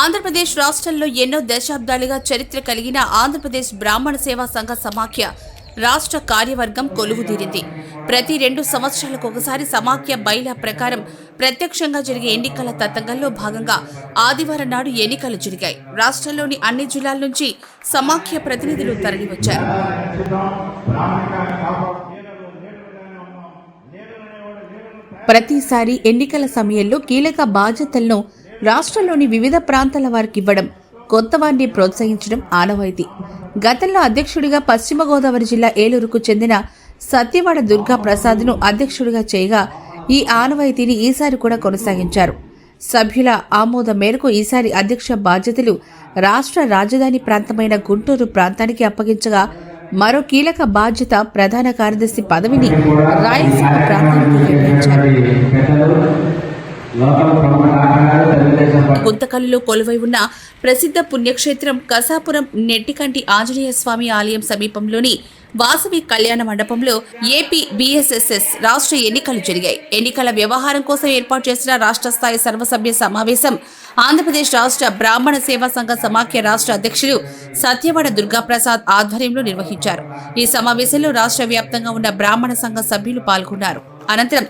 ఆంధ్రప్రదేశ్ రాష్ట్రంలో ఎన్నో దశాబ్దాలుగా చరిత్ర కలిగిన ఆంధ్రప్రదేశ్ బ్రాహ్మణ సేవా సంఘ సమాఖ్య రాష్ట్ర కార్యవర్గం కొలువుదీరింది. ప్రతి రెండు సంవత్సరాలకు ఒకసారి సమాఖ్య బైలా ప్రకారం ప్రత్యక్షంగా జరిగే ఎన్నికల తతంగంలో భాగంగా ఆదివారం నాడు ఎన్నికలు జరిగాయి. రాష్ట్రంలోని అన్ని జిల్లాల నుంచి సమాఖ్య ప్రతినిధులు తరలివచ్చారు. ప్రతిసారి ఎన్నికల సమయంలో కీలక బాధ్యతలను రాష్ట్రంలోని వివిధ ప్రాంతాల వారికి ఇవ్వడం కొత్త వారిని ప్రోత్సహించడం ఆనవాయితీ. గతంలో అధ్యక్షుడిగా పశ్చిమ గోదావరి జిల్లా ఏలూరుకు చెందిన సత్యవాడ దుర్గా ప్రసాద్ను అధ్యక్షుడిగా చేయగా ఈ ఆనవాయితీని ఈసారి కూడా కొనసాగించారు. సభ్యుల ఆమోద మేరకు ఈసారి అధ్యక్ష బాధ్యతలు రాష్ట్ర రాజధాని ప్రాంతమైన గుంటూరు ప్రాంతానికి అప్పగించగా మరో కీలక బాధ్యత ప్రధాన కార్యదర్శి పదవిని రాయలసీమ ప్రాంతానికి కేటాయించారు. గుంతకల్లులో కొలువై ఉన్న ప్రసిద్ధ పుణ్యక్షేత్రం కసాపురం నెట్టికంటి ఆంజనేయ స్వామి ఆలయం సమీపంలోని వాసవి కళ్యాణ మండపంలో ఏపీ బీఎస్ఎస్ఎస్ రాష్ట్ర ఎన్నికలు జరిగాయి. ఎన్నికల వ్యవహారం కోసం ఏర్పాటు చేసిన రాష్ట్ర స్థాయి సర్వసభ్య సమావేశం ఆంధ్రప్రదేశ్ రాష్ట్ర బ్రాహ్మణ సేవా సంఘ సమాఖ్య రాష్ట్ర అధ్యక్షులు సత్యవాడ దుర్గాప్రసాద్ ఆధ్వర్యంలో నిర్వహించారు. ఈ సమావేశంలో రాష్ట్ర వ్యాప్తంగా ఉన్న బ్రాహ్మణ సంఘ సభ్యులు పాల్గొన్నారు. అనంతరం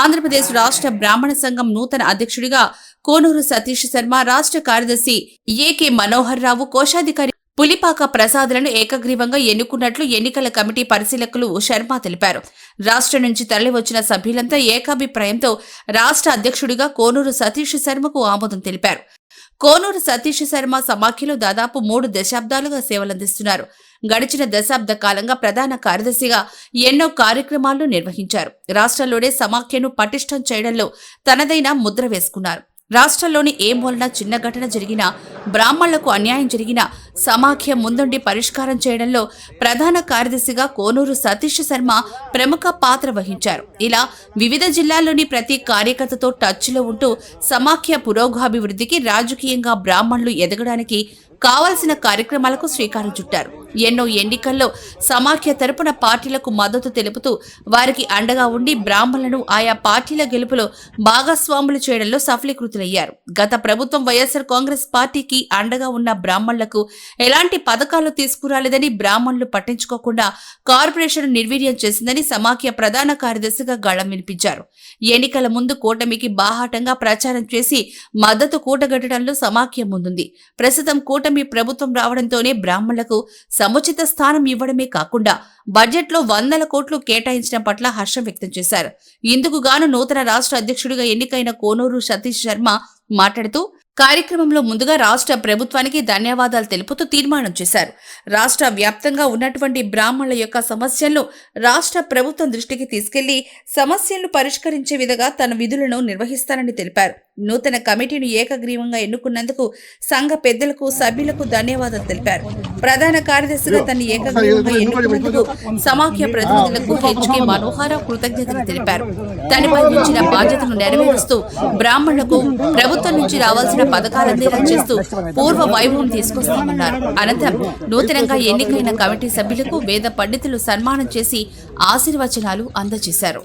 ఆంధ్రప్రదేశ్ రాష్ట్ర బ్రాహ్మణ సంఘం నూతన అధ్యక్షుడిగా కోనూరు సతీష్ శర్మ రాష్ట్ర కార్యదర్శి ఏకే మనోహర్ రావు కోశాధికారి పులిపాక ప్రసాదులను ఏకగ్రీవంగా ఎన్నుకున్నట్లు ఎన్నికల కమిటీ పరిశీలకులు శర్మ తెలిపారు. రాష్ట్రం నుంచి తరలివచ్చిన సభ్యులంతా ఏకాభిప్రాయంతో రాష్ట్ర అధ్యక్షుడిగా కోనూరు సతీష్ శర్మకు ఆమోదం తెలిపారు. కోనూరు సతీష్ శర్మ సమాఖ్యలో దాదాపు మూడు దశాబ్దాలుగా సేవలందిస్తున్నారు. గడిచిన దశాబ్ద కాలంగా ప్రధాన కార్యదర్శిగా ఎన్నో కార్యక్రమాలను నిర్వహించారు. రాష్ట్రంలోనే సమాఖ్యను పటిష్టం చేయడంలో తనదైన ముద్ర వేసుకున్నారు. రాష్ట్రంలోని ఏ మూలన చిన్న ఘటన జరిగినా బ్రాహ్మణులకు అన్యాయం జరిగినా సమాఖ్య ముందుండి పరిష్కారం చేయడంలో ప్రధాన కార్యదర్శిగా కోనూరు సతీష్ శర్మ ప్రముఖ పాత్ర వహించారు. ఇలా వివిధ జిల్లాల్లోని ప్రతి కార్యకర్తతో టచ్లో ఉంటూ సమాఖ్య పురోగాభివృద్ధికి రాజకీయంగా బ్రాహ్మణులు ఎదగడానికి కావలసిన కార్యక్రమాలకు శ్రీకారం చుట్టారు. ఎన్నో ఎన్నికల్లో సమాఖ్య తరపున పార్టీలకు మద్దతు తెలుపుతూ వారికి అండగా ఉండి బ్రాహ్మణులను ఆయా పార్టీల గెలుపులో భాగస్వాములు చేయడంలో సఫలీకృతులయ్యారు. గత ప్రభుత్వం వైఎస్ఆర్ కాంగ్రెస్ పార్టీకి అండగా ఉన్న బ్రాహ్మణులకు ఎలాంటి పథకాలు తీసుకురాలేదని బ్రాహ్మణులు పట్టించుకోకుండా కార్పొరేషన్ నిర్వీర్యం చేసిందని సమాఖ్య ప్రధాన కార్యదర్శిగా గళం వినిపించారు. ఎన్నికల ముందు కూటమికి బాహాటంగా ప్రచారం చేసి మద్దతు కూటగట్టడంలో సమాఖ్య ముందుంది. ప్రస్తుతం కూట కూటమి ప్రభుత్వం రావడంతోనే బ్రాహ్మణులకు సముచిత స్థానం ఇవ్వడమే కాకుండా బడ్జెట్లో వందల కోట్లు కేటాయించడం పట్ల హర్షం వ్యక్తం చేశారు. ఇందుకు గాను నూతన రాష్ట్ర అధ్యక్షుడిగా ఎన్నికైన కోనూరు సతీష్ శర్మ మాట్లాడుతూ కార్యక్రమంలో ముందుగా రాష్ట్ర ప్రభుత్వానికి ధన్యవాదాలు తెలుపుతూ తీర్మానం చేశారు. రాష్ట్ర వ్యాప్తంగా ఉన్నటువంటి బ్రాహ్మణుల యొక్క సమస్యలను రాష్ట్ర ప్రభుత్వం దృష్టికి తీసుకెళ్ళి సమస్యలను పరిష్కరించే విధంగా తన విధులను నిర్వహిస్తానని తెలిపారు. నూతన కమిటీని ఏకగ్రీవంగా ఎన్నుకున్నందుకు సంఘ పెద్దలకు సభ్యులకు ధన్యవాదాలు తెలిపారు. ప్రధాన కార్యదర్శిగా తన ఏకగ్రీవంగా ఎన్నుకున్నందుకు సమాఖ్య ప్రతినిధులకు హెచ్కే మనోహర కృతజ్ఞతలు తెలిపారు. తనపై ఇచ్చిన బాధ్యతను నెరవేరుస్తూ బ్రాహ్మణులకు ప్రభుత్వం నుంచి రావాల్సిన పథకాలు అందేలా చేస్తూ పూర్వ వైభవం తీసుకొస్తామన్నారు. అనంతరం నూతనంగా ఎన్నికైన కమిటీ సభ్యులకు వేద పండితులు సన్మానం చేసి ఆశీర్వచనాలు అందజేశారు.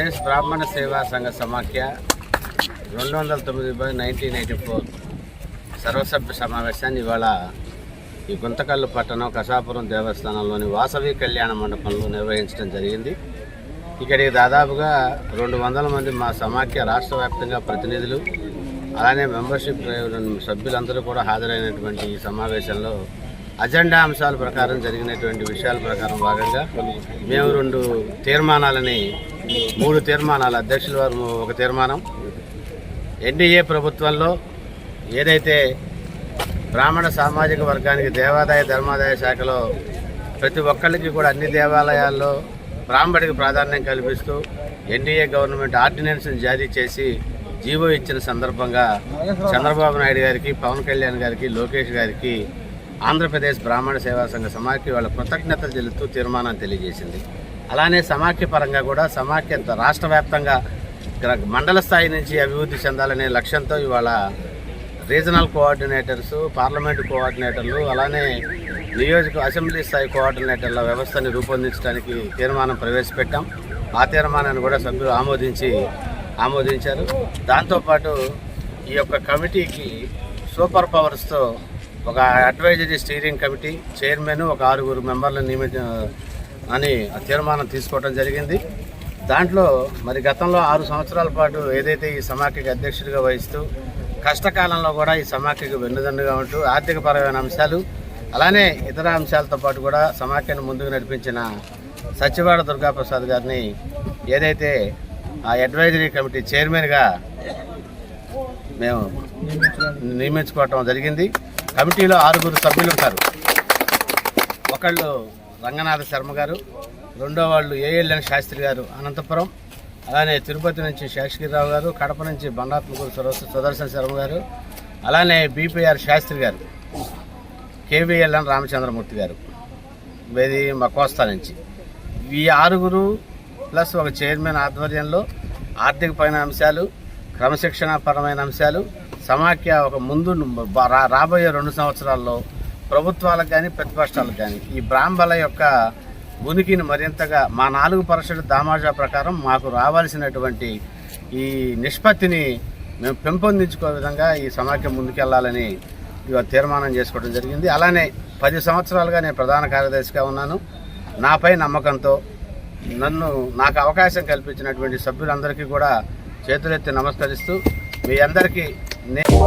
ఆంధ్రప్రదేశ్ బ్రాహ్మణ సేవా సంఘ సమాఖ్య రెండు వందల తొమ్మిది బై నైన్టీన్ ఎయిటీ ఫోర్ సర్వసభ్య సమావేశాన్ని ఇవాళ ఈ గుంతకల్లు పట్టణం కసాపురం దేవస్థానంలోని వాసవి కళ్యాణ మండపంలో నిర్వహించడం జరిగింది. ఇక్కడికి దాదాపుగా రెండు వందల మంది మా సమాఖ్య రాష్ట్ర వ్యాప్తంగా ప్రతినిధులు అలానే మెంబర్షిప్ సభ్యులందరూ కూడా హాజరైనటువంటి ఈ సమావేశంలో అజెండా అంశాల ప్రకారం జరిగినటువంటి విషయాల ప్రకారం భాగంగా మేము రెండు తీర్మానాలని మూడు తీర్మానాలు. అధ్యక్షుల వారు ఒక తీర్మానం. ఎన్డీఏ ప్రభుత్వంలో ఏదైతే బ్రాహ్మణ సామాజిక వర్గానికి దేవాదాయ ధర్మాదాయ శాఖలో ప్రతి ఒక్కళ్ళకి కూడా అన్ని దేవాలయాల్లో బ్రాహ్మడికి ప్రాధాన్యం కల్పిస్తూ ఎన్డీఏ గవర్నమెంట్ ఆర్డినెన్స్ను జారీ చేసి జీవో ఇచ్చిన సందర్భంగా చంద్రబాబు నాయుడు గారికి పవన్ కళ్యాణ్ గారికి లోకేష్ గారికి ఆంధ్రప్రదేశ్ బ్రాహ్మణ సేవా సంఘ సమాఖ్య వాళ్ళ కృతజ్ఞతలు తెలుపుతూ తీర్మానం తెలియజేసింది. అలానే సమాఖ్య పరంగా కూడా సమాఖ్య రాష్ట్ర వ్యాప్తంగా మండల స్థాయి నుంచి అభివృద్ధి చెందాలనే లక్ష్యంతో ఇవాళ రీజనల్ కోఆర్డినేటర్స్ పార్లమెంటు కోఆర్డినేటర్లు అలానే నియోజక అసెంబ్లీ స్థాయి కోఆర్డినేటర్ల వ్యవస్థని రూపొందించడానికి తీర్మానం ప్రవేశపెట్టాం. ఆ తీర్మానాన్ని కూడా సభ్యులు ఆమోదించి ఆమోదించారు. దాంతోపాటు ఈ యొక్క కమిటీకి సూపర్ పవర్స్తో ఒక అడ్వైజరీ స్టీరింగ్ కమిటీ చైర్మన్ ఒక ఆరుగురు మెంబర్లను నియమించ అని తీర్మానం తీసుకోవడం జరిగింది. దాంట్లో మరి గతంలో ఆరు సంవత్సరాల పాటు ఏదైతే ఈ సమాఖ్యకి అధ్యక్షుడిగా వహిస్తూ కష్టకాలంలో కూడా ఈ సమాఖ్యకు వెన్నుదండుగా ఉంటూ ఆర్థికపరమైన అంశాలు అలానే ఇతర అంశాలతో పాటు కూడా సమాఖ్యను ముందుకు నడిపించిన సత్యవాడ దుర్గాప్రసాద్ గారిని ఏదైతే ఆ అడ్వైజరీ కమిటీ చైర్మన్గా మేము నియమించుకోవటం జరిగింది. కమిటీలో ఆరుగురు సభ్యులు ఉంటారు. ఒకళ్ళు రంగనాథ శర్మ గారు రెండో వాళ్ళు ఏఎల్ఎన్ శాస్త్రి గారు అనంతపురం అలానే తిరుపతి నుంచి శేషగిరిరావు గారు కడప నుంచి బండాత్మకూరు సురస్ సుదర్శన శర్మ గారు అలానే బీపీఆర్ శాస్త్రి గారు కేవీఎల్ఎన్ రామచంద్రమూర్తి గారు ఇది మా కోస్తా నుంచి. ఈ ఆరుగురు ప్లస్ ఒక చైర్మన్ ఆధ్వర్యంలో ఆర్థికపరమైన అంశాలు క్రమశిక్షణాపరమైన అంశాలు సమాఖ్య ఒక ముందు రా- రాబోయే రెండు సంవత్సరాల్లో ప్రభుత్వాలకు కానీ ప్రతిపక్షాలకు కానీ ఈ బ్రాహ్మల యొక్క ఉనికిని మరింతగా మా నాలుగు పరీక్షల దామాజా ప్రకారం మాకు రావాల్సినటువంటి ఈ నిష్పత్తిని మేము పెంపొందించుకో విధంగా ఈ సమాఖ్య ముందుకెళ్ళాలని ఇవాళ తీర్మానం చేసుకోవడం జరిగింది. అలానే పది సంవత్సరాలుగా నేను ప్రధాన కార్యదర్శిగా ఉన్నాను. నాపై నమ్మకంతో నన్ను నాకు అవకాశం కల్పించినటువంటి సభ్యులందరికీ కూడా చేతులెత్తి నమస్కరిస్తూ మీ అందరికీ నేను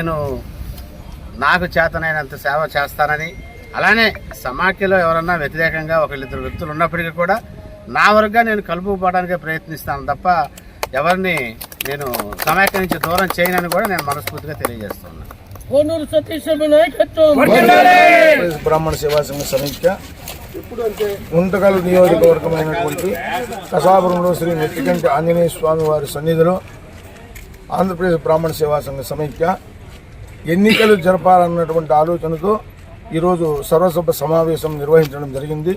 నేను నాకు చేతనైనంత సేవ చేస్తానని అలానే సమాఖ్యలో ఎవరన్నా వ్యతిరేకంగా ఒకళ్ళిద్దరు వ్యక్తులు ఉన్నప్పటికీ కూడా నా వరకుగా నేను కలుపుకోవడానికే ప్రయత్నిస్తాను తప్ప ఎవరిని నేను సమాఖ్య నుంచి దూరం చేయనని కూడా నేను మనస్ఫూర్తిగా తెలియజేస్తున్నాను. కోనూరు సతీష్ శర్మ నాయకత్వం బ్రాహ్మణ సేవా సంఘ సమైక్య ముంతకల్ నియోజకవర్గమైనటువంటి కసాపురంలో శ్రీ నెట్టికంటి ఆంజనేయ స్వామి వారి సన్నిధిలో ఆంధ్రప్రదేశ్ బ్రాహ్మణ సేవా సంఘ సమైక్య ఎన్నికలు జరపాలన్నటువంటి ఆలోచనతో ఈరోజు సర్వసభ సమావేశం నిర్వహించడం జరిగింది.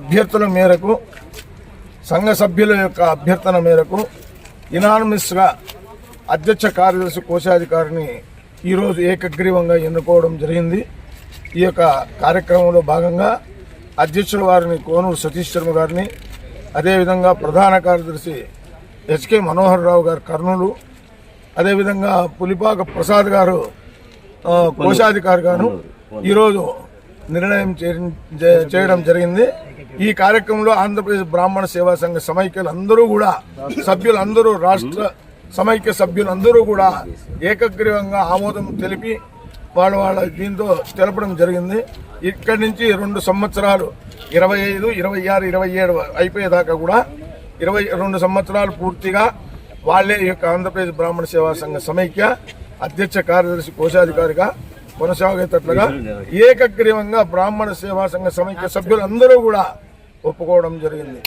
అభ్యర్థుల మేరకు సంఘ సభ్యుల యొక్క అభ్యర్థన మేరకు ఇనానమస్గా అధ్యక్ష కార్యదర్శి కోశాధికారిని ఈరోజు ఏకగ్రీవంగా ఎన్నుకోవడం జరిగింది. ఈ యొక్క కార్యక్రమంలో భాగంగా అధ్యక్షుల వారిని కోనూరు సతీష్ శర్మ గారిని అదేవిధంగా ప్రధాన కార్యదర్శి హెచ్కే మనోహర్ రావు గారు కర్నూలు అదేవిధంగా పులిపాక ప్రసాద్ గారు కోశాధికారి గారు ఈరోజు నిర్ణయం చేయడం జరిగింది. ఈ కార్యక్రమంలో ఆంధ్రప్రదేశ్ బ్రాహ్మణ సేవా సంఘ సమైక్యులు అందరూ కూడా సభ్యులందరూ రాష్ట్ర సమైక్య సభ్యులందరూ కూడా ఏకగ్రీవంగా ఆమోదం తెలిపి వాళ్ళ వాళ్ళ దీంతో తెలపడం జరిగింది. ఇక్కడి నుంచి రెండు సంవత్సరాలు ఇరవై ఐదు ఇరవై ఆరు ఇరవై ఏడు అయిపోయేదాకా కూడా ఇరవై రెండు సంవత్సరాలు పూర్తిగా వాళ్ళే ఈ యొక్క ఆంధ్రప్రదేశ్ బ్రాహ్మణ సేవా సంఘ సమైక్య అధ్యక్ష కార్యదర్శి కోశాధికారిగా కొనసాగేటట్లుగా ఏకగ్రీవంగా బ్రాహ్మణ సేవా సంఘ సమైక్య సభ్యులందరూ కూడా ఒప్పుకోవడం జరిగింది.